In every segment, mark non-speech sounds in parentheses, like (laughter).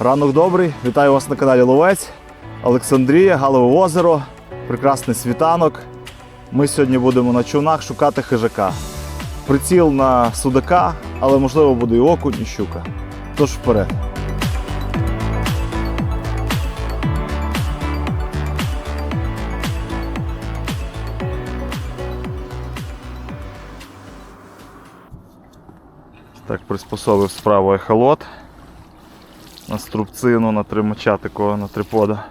Ранок добрий, вітаю вас на каналі Ловець. Олександрія, Галове озеро, прекрасний світанок. Ми сьогодні будемо на човнах шукати хижака. Приціл на судака, але можливо буде і окунь, і щука. Тож вперед. Так, приспособив справу ехолот на струбцину, на тримача такого на трипода.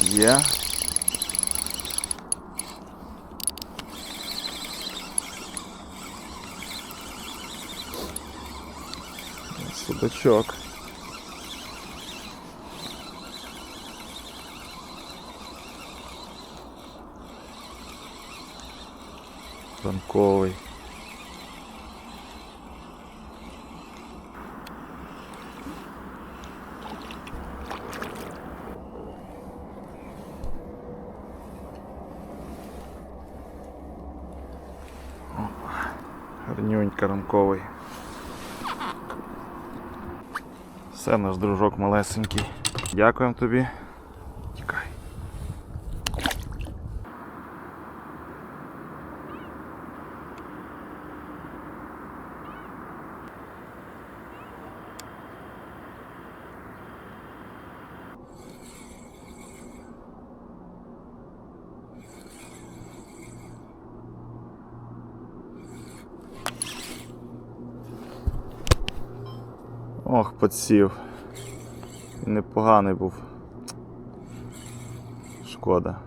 Є. Судачок. Опа, Гарнюнька ранковий. Все, наш дружок малесенький. Дякуємо тобі. Подсів. Непоганий був. Шкода.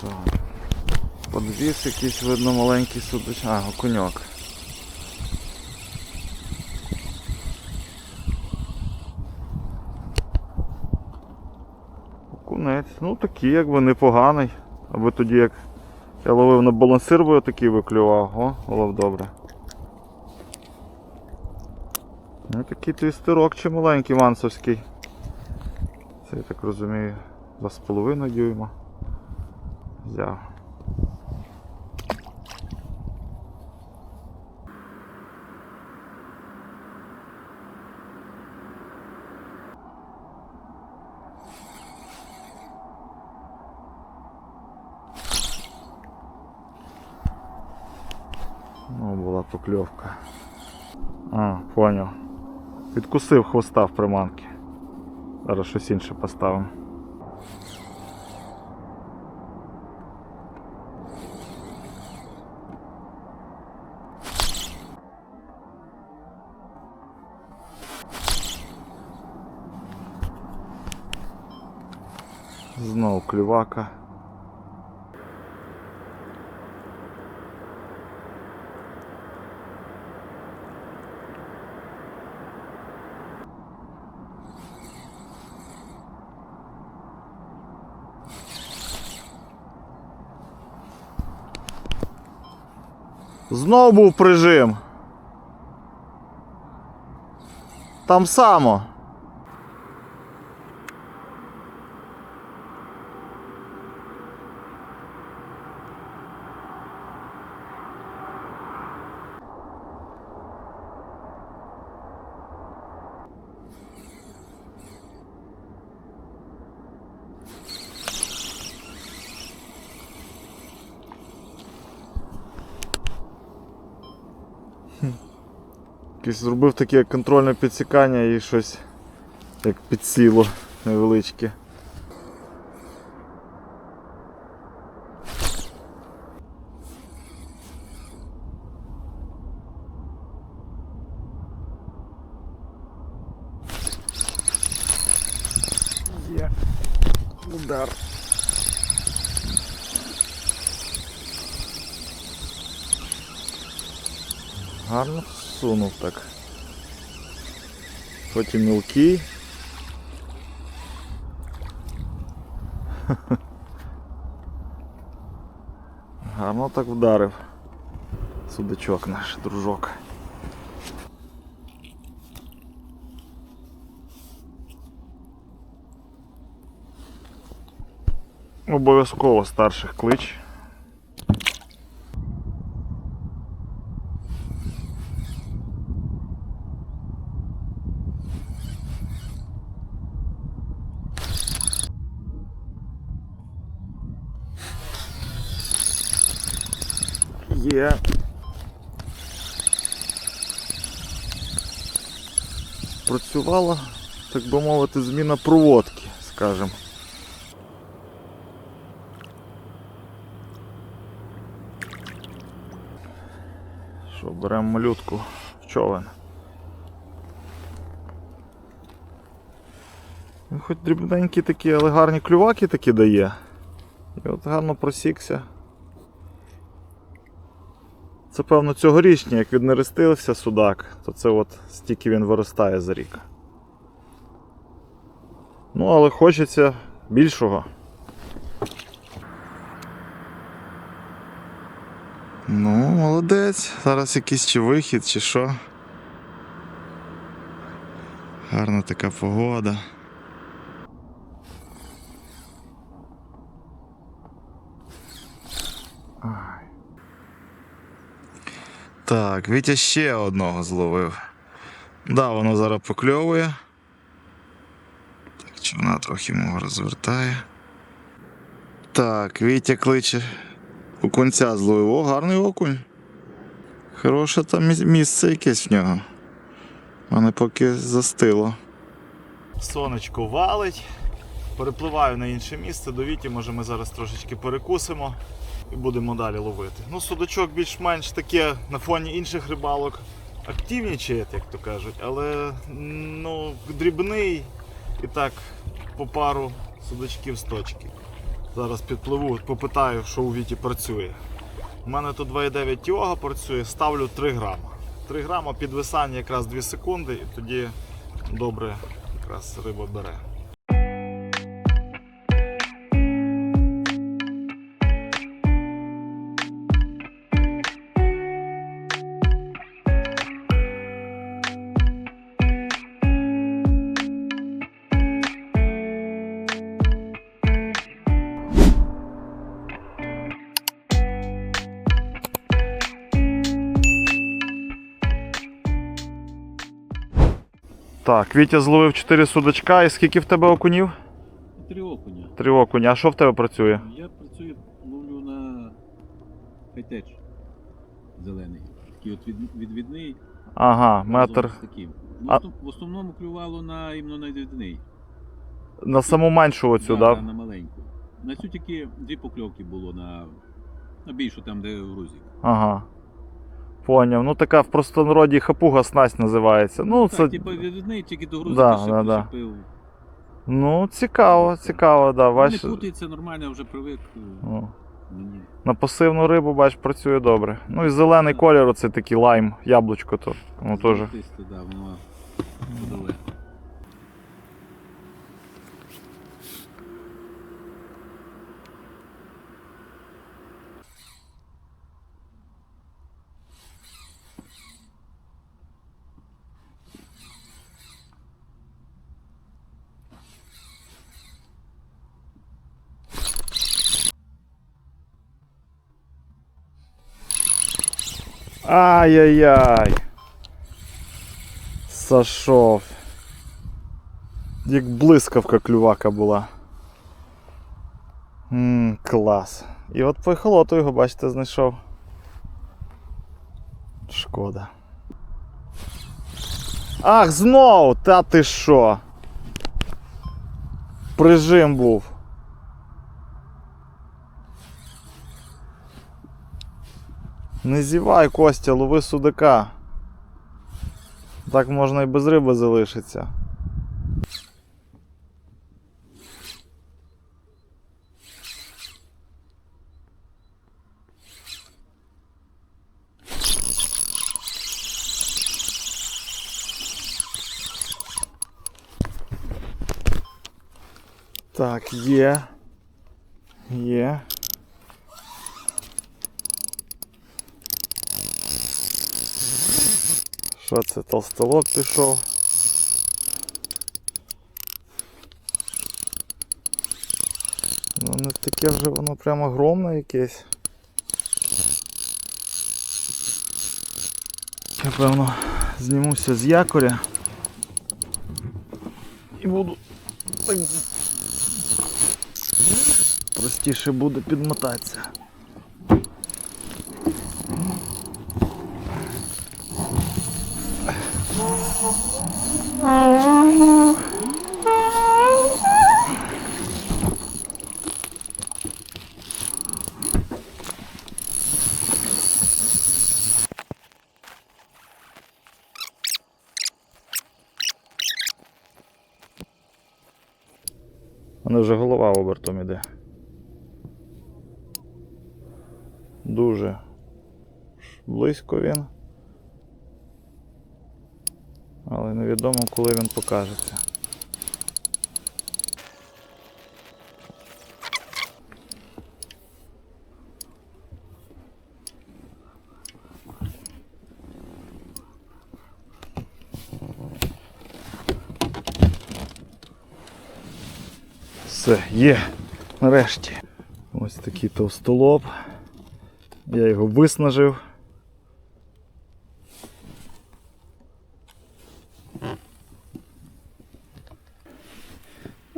Так. Подвіс якийсь, видно, маленький судач. А, окуньок. Окунець. Ну такий якби непоганий. Аби тоді як я ловив на балансир, бо я такий виклював. О, лов добре. Ну такий твістерок чи маленький мансовський. Це я так розумію, 2,5 дюйма. Взяв. Ну, була покльовка. А, поняв. Відкусив хвоста в приманки. Зараз щось інше поставимо. Знову клювака. Знов був прижим. Там само. Якийсь зробив таке контрольне підсікання і щось як підсіло невеличке. Гарно всунув так. Потім мілкий. (laughs) Гарно так вдарив. Судачок наш, дружок. Обов'язково старших клич. Є. Працювала, так би мовити, зміна проводки, скажімо. Що, беремо малютку в човен. Хоч дрібненькі такі, але гарні клюваки такі дає. І от гарно просікся. Це, певно, цьогорічні, як віднерестився судак, то це от стільки він виростає за рік. Ну, але хочеться більшого. Ну, молодець. Зараз якийсь чи вихід, чи що. Гарна така погода. Так, Вітя ще одного зловив. Да, воно зараз покльовує. Так, човна трохи мого розвертає. Так, Вітя кличе окунця зловив. О, гарний окунь. Хороше там місце якесь в нього. Мене поки застило. Сонечко валить. Перепливаю на інше місце до Віті, може ми зараз трошечки перекусимо і будемо далі ловити. Ну, судачок більш-менш таке на фоні інших рибалок активнічає, як то кажуть, але ну, дрібний і так по пару судачків з точки. Зараз підпливу, попитаю, що у Віті працює. У мене тут 2,9 тіога працює, ставлю 3 грама. 3 грама підвисання якраз 2 секунди, і тоді добре якраз риба бере. Так, Вітя зловив 4 судачка. І скільки в тебе окунів? Три окуня. 3 окуні. А що в тебе працює? Я працюю, ловлю на хайтеч зелений. Такий от від, відвідний. Ага, метр. В, А- в основному клювало на іменно на відвідний. На саму меншу оцю, Да, да? да, на маленьку. На цю тільки дві покльовки було на, на більшу, там, де грузик. Ага. Поняв. Ну така в простонароді хапуга снасть називається. Ну, так, це. типу відвідний, тільки до грузика Да, да, да. пив. Ну, цікаво, цікаво, да. Не путається нормально, я вже привик. е, ну, Мені. на пасивну рибу, бач, працює добре. Ну і зелений колір, оце такий лайм, яблучко то. Ну теж. Золотисте, да, воно подале. Ай-яй-яй. Сошов. Як блискавка клювака була. Ммм, клас. І от по ехолоту його, бачите, знайшов. Шкода. Ах, знов! Та ти що? Прижим був. Не зівай, Костя, лови судака. Так можна і без риби залишиться. Так, є. Є. Що це? Толстолоб пішов. Ну не таке вже воно прямо огромне якесь. Напевно, знімуся з якоря і буду простіше буде підмотатися. Мене вже голова обертом іде. Дуже близько він. Але невідомо, коли він покажеться. Все, є, нарешті. Ось такий товстолоб. Я його виснажив.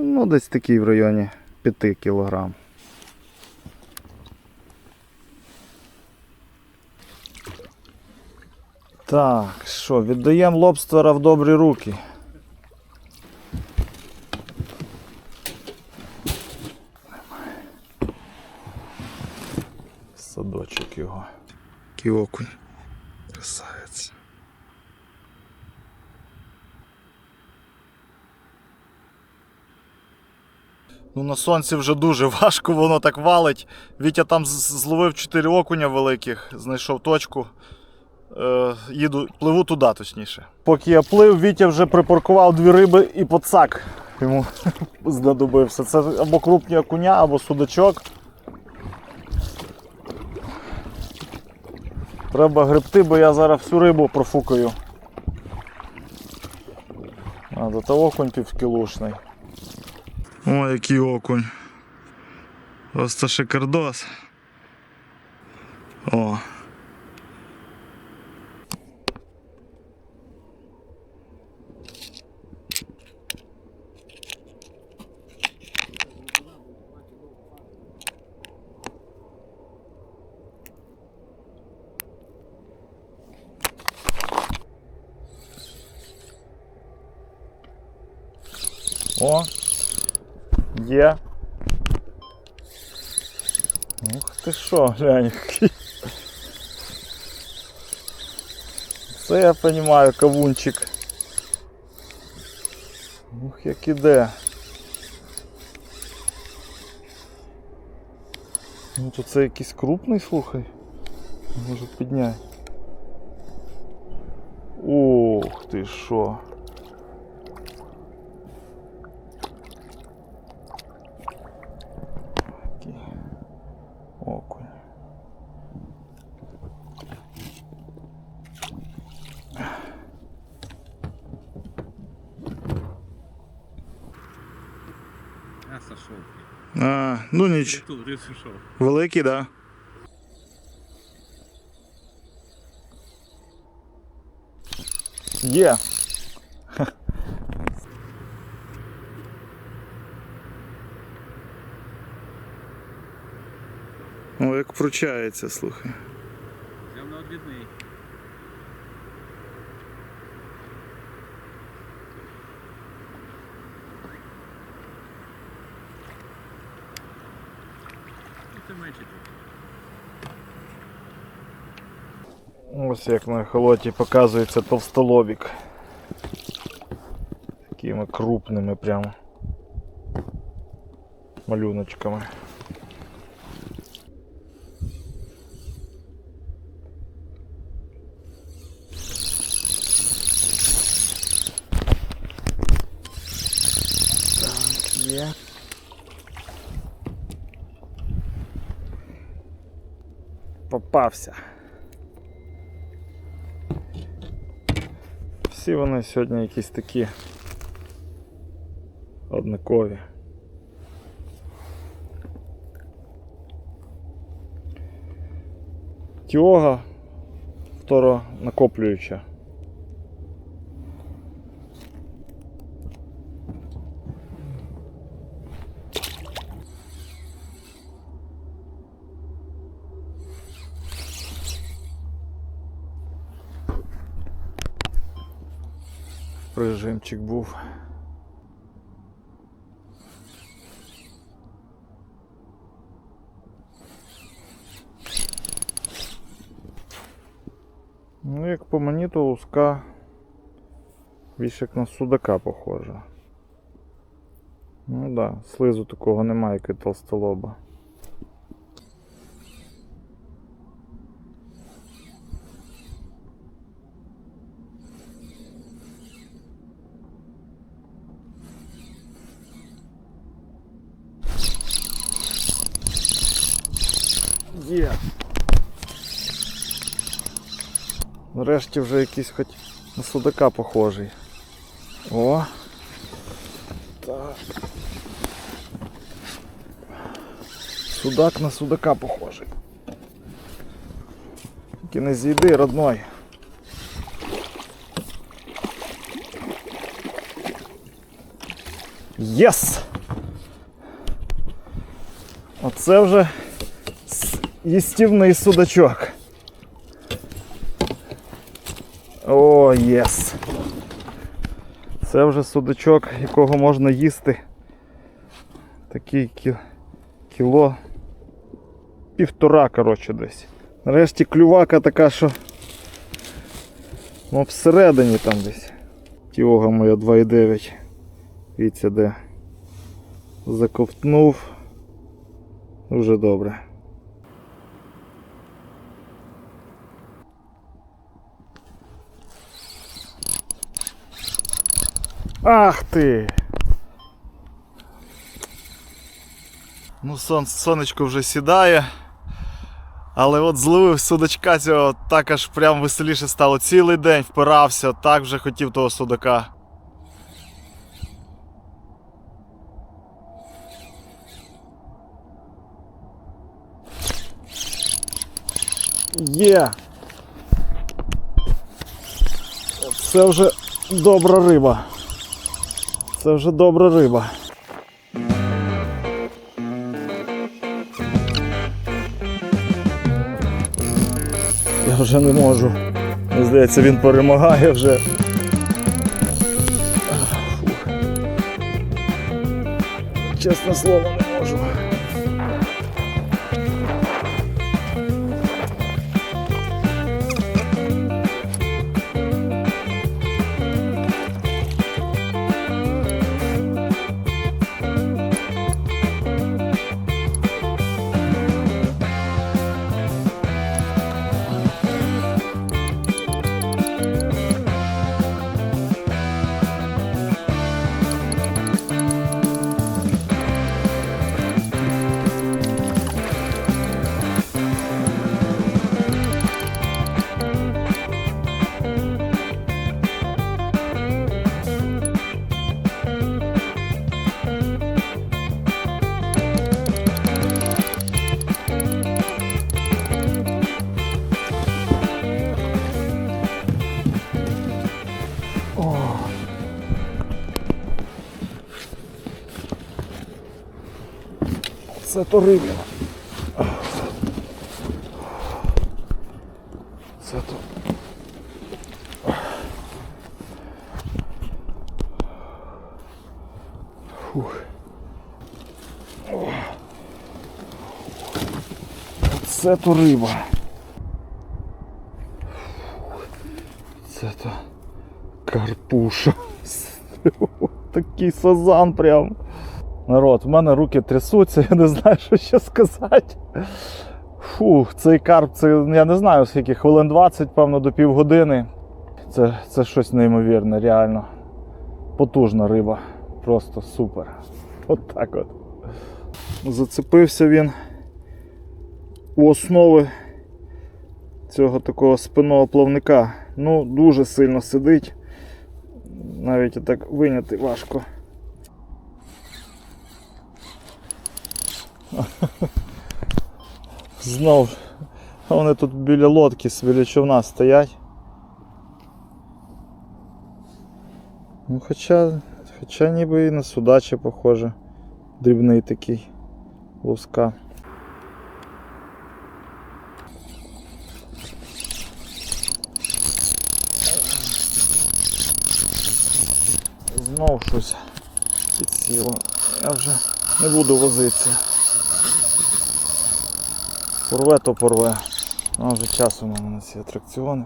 Ну, десь такий в районі 5 кілограм. Так, що, віддаємо лобстера в добрі руки. Садочок його. Який окунь. Красавець. Ну на сонці вже дуже (laughs) важко, воно так валить. Вітя там зловив 4 окуня великих, знайшов точку. Е, їду, пливу туди, точніше. Поки я плив, Вітя вже припаркував дві риби і подсак йому (laughs) знадобився. Це або крупні окуня, або судачок. Треба гребти, бо я зараз всю рибу профукаю. А, то то окунь півкілушний. О, який окунь. Просто шикардос. О. О, є. Ух ти що, глянь. Це я розумію, кавунчик. Ух, як іде. Ну то це якийсь крупний, слухай. Можу підняти. Ух ти що. Такий окунь. А, сошов. А, ну ніч. Великий, так. Да. Є. О, (laughs) як вручається, слухай. Явно одвідний. Менше тут. Ось як на холоті показується товстолобік. Такими крупними прямо малюночками. Так, є. Попався. Всі вони сьогодні якісь такі однакові. Тіога второнакоплююча. Прижимчик був. Ну, як по мені, то луска більш як на судака похожа. Ну так, да, слизу такого немає, як від толстолоба. Нарешті вже якийсь хоч на судака похожий. О. Так. Судак на судака похожий. Тільки не зійди, родной. Єс! Оце вже с- їстівний судачок. Єс. Це вже судачок, якого можна їсти. Такий кі... кіло. Півтора, коротше, десь. Нарешті клювака така, що. Ну, всередині там десь. Тіога моя 2,9. Віться де. Заковтнув. Дуже добре. Ах ти! Ну, сон, сонечко вже сідає. Але от зловив судачка цього так аж прям веселіше стало. Цілий день впирався, так вже хотів того судака. Є! Це вже добра риба. Це вже добра риба. Я вже не можу. Мені здається, він перемагає вже. Чесне слово, Це то риба. Це то. Фух. Це то риба. Це то карпуша. (laughs) Такий сазан прям. Народ, в мене руки трясуться, (laughs) я не знаю, що ще сказати. Фух, цей карп, це я не знаю скільки, хвилин 20, певно, до півгодини. Це, це щось неймовірне, реально. Потужна риба. Просто супер. От так от. Зацепився він у основи цього такого спинного плавника. Ну, дуже сильно сидить. Навіть так виняти важко. (laughs) Знов. Вони тут біля лодки, біля човна стоять. Ну, хоча, хоча ніби і на судаче похоже. Дрібний такий луска. Знов щось підсіло. Я вже не буду возитися. Порве то порве. А вже часу нема на ці атракціони.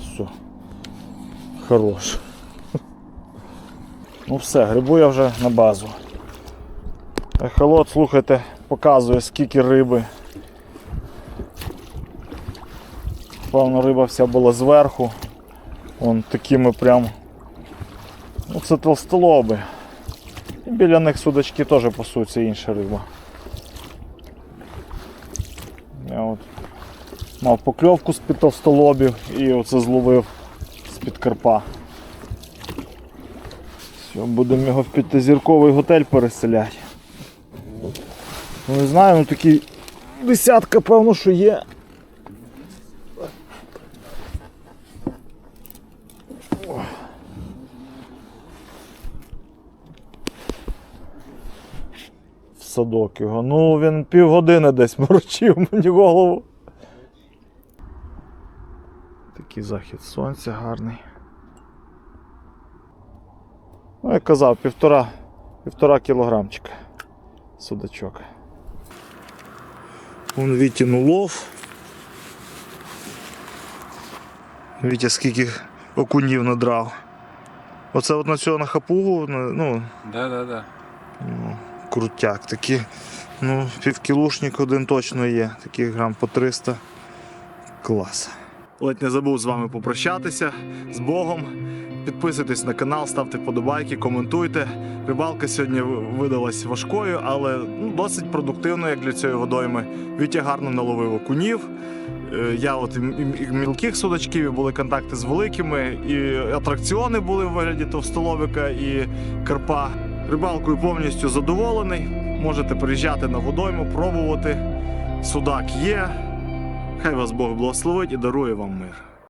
Все. Хорош. Ну все, грибу я вже на базу. Ехолот, слухайте, показує скільки риби. Певно, риба вся була зверху. Вон такими прям. Ну це толстолоби. І біля них судачки теж пасуться інша риба. Я от мав покльовку з-під толстолобів і оце зловив з-під карпа. Все, будемо його в п'ятизірковий готель переселяти. Ну не знаю, ну такі десятка, певно, що є. Садок його. Ну, він півгодини десь (laughs) морочив мені голову. Такий захід сонця гарний. Ну, як казав, півтора, півтора кілограмчика судачок. Вон Вітін улов. Вітя скільки окунів надрав. Оце от на цього на хапугу, ну, Да, да, да. Ну, крутяк. Такі, ну, півкілушник один точно є. Таких грам по 300. Клас. Ледь не забув з вами попрощатися з Богом. Підписуйтесь на канал, ставте вподобайки, коментуйте. Рибалка сьогодні видалась важкою, але ну, досить продуктивною, як для цієї водойми. Вітя гарно наловив окунів. Е, Я от і мілких судачків, і були контакти з великими, і атракціони були в вигляді товстолобика і карпа. Рибалкою повністю задоволений. Можете приїжджати на водойму, пробувати. Судак є. Хай вас Бог благословить і дарує вам мир.